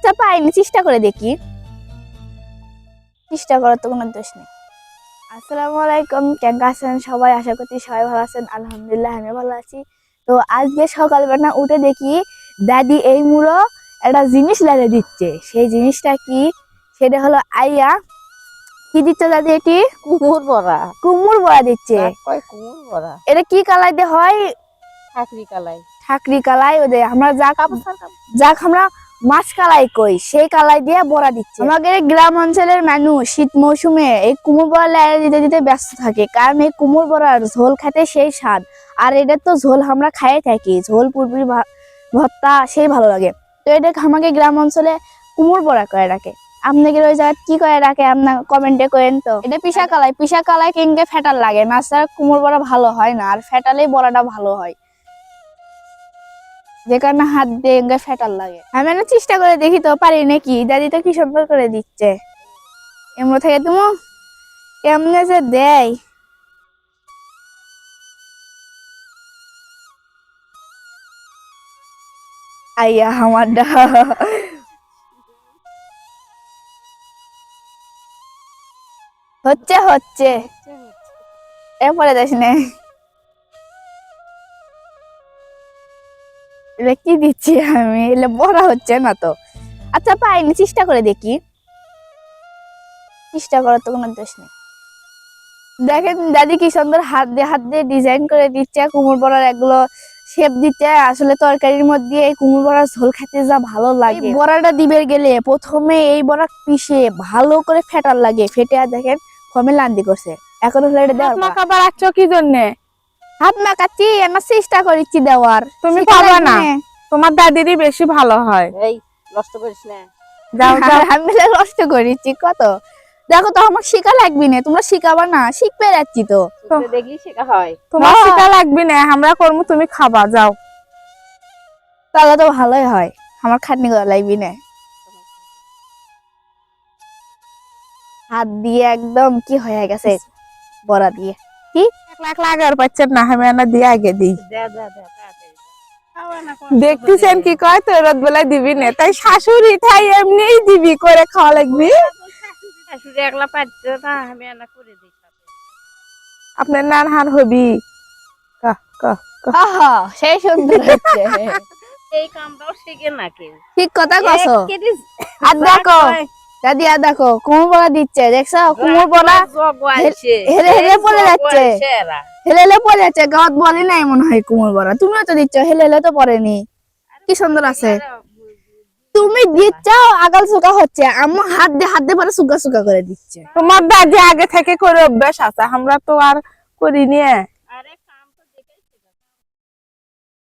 আচ্ছা পাইনি চেষ্টা করে দেখি। চেষ্টা করার তো কোনো দোষ নেই। আসসালামু আলাইকুম কেমন আছেন সবাই? আশা করছি সবাই ভালো আছেন। আলহামদুলিল্লাহ আমি ভালো আছি। তো আজকে সকালবেলা উঠে দেখি দাদি এই মুড়ো একটা জিনিস লাগিয়ে দিচ্ছে। সেই জিনিসটা কি? সেটা হলো আইয়া। কি দিচ্ছে দাদি এটি? কুমুর বড়া। কুমুর বড়া দিচ্ছে। কুমুর বড়া? এটা কি কালাই দিয়ে হয়? চাকরি কালাই। ঠাকরি কালাই ওদের আমরা যা যাক আমরা মাছ কালাই কই? সেই কালাই দিয়ে বড়া দিচ্ছে। আমাদের গ্রাম অঞ্চলের মানুষ শীত মৌসুমে এই কুমোর বড়া লেড়ে দিতে দিতে ব্যস্ত থাকে। কারণ এই কুমোর বড়ার ঝোল খেতে সেই স্বাদ। আর এটা তো ঝোল আমরা খাইয়ে থাকি। ঝোল, পুরপুরি ভর্তা, সেই ভালো লাগে। তো এটা আমাকে গ্রাম অঞ্চলে কুমোর বড়া করে রাখে আপনাকে ওই জায়গায় কি করে রাখে আপনার কমেন্টে করেন তো। এটা পিসা কালাই। পিসা কালাই কিনকে ফেটাল লাগে। ছাড়া কুমোর বড়া ভালো হয় না। আর ফেটালেই বড়াটা ভালো হয়। যে কারণে হাত দিয়ে ফেটাল লাগে। আমি চেষ্টা করে দেখি তো পারি নাকি, দাদি তো কি সুন্দর করে দিচ্ছে? এমন থেকে তুমি কেমনে যে দেয়? আইয়া আমার হচ্ছে হচ্ছে। এরপরে দেখ এটা কি দিচ্ছি আমি? এলে বড়া হচ্ছে না তো। আচ্ছা পাইনি চেষ্টা করে দেখি। চেষ্টা করার তো কোনো দোষ নেই। দেখেন দাদি কি সুন্দর হাত দিয়ে হাত দিয়ে ডিজাইন করে দিচ্ছে কুমড় বড়ার এগুলো শেপ দিচ্ছে। আসলে তরকারির মধ্যে এই কুমড় বড়ার ঝোল খেতে যা ভালো লাগে। বড়াটা দিবে গেলে প্রথমে এই বড়া পিষে ভালো করে ফেটার লাগে। ফেটে আর দেখেন ফমে লান্দি করছে। এখন হলো এটা রাখছো কি জন্যে? হাত না মাখাচ্ছি আমার চেষ্টা করেছি দেওয়ার। তুমি পাবা না। তোমার দাদিরই বেশি ভালো হয়। এই নষ্ট করিস না। যাও যাও। আমি করেছি কত? দেখো তো আমার শিখা লাগবে না তোমরা শিখাবা না শিখবে যাচ্ছি তো। শুকরে দেখলি শেখা হয়। তোমার হ্যাঁ। শিকা লাগবে না আমরা করব তুমি খাবা যাও। তাহলে তো ভালোই হয় আমার খাটনি করা লাগবে না। হাত দিয়ে একদম কি হয়ে গেছে বড়া দিয়ে। এক লাখ লাগার পাচ্ছেন না আমি না দিয়ে আগে দিই দে দে দে তাড়াতাড়ি দে। খাওয়া না কোনো দেখতেছেন কি কয় তো রোদ বেলায় দিবি না তাই শাশুড়ি তাই এমনিই দিবি করে খাওয়া লাগবি শাশুড়ি একলা পাচ্ছে না আমি এনা করে দিই সাথে। আপনার নান হার হবি কহ, কহ, কহ। আহা সেই সুন্দর হচ্ছে এই কামটাও শিখে না কেউ ঠিক কথা কছো এক কেজি আর দেখো দাদি আর দেখো দিচ্ছে দেখছ? বড়া হেলে হেলে পড়ে যাচ্ছে। হেলে হেলে পড়ে যাচ্ছে গাঁত বলে নাই মনে হয় তুমিও তো দিচ্ছ হেলে হেলে তো পড়েনি কি সুন্দর আছে। তুমি দিচ্ছ আগাল সুকা হচ্ছে। আমার হাত দিয়ে হাত দিয়ে পরে সুগা সুগা করে দিচ্ছে। তোমার দাদি আগে থেকে করে অভ্যাস আছে আমরা তো আর করি নিয়ে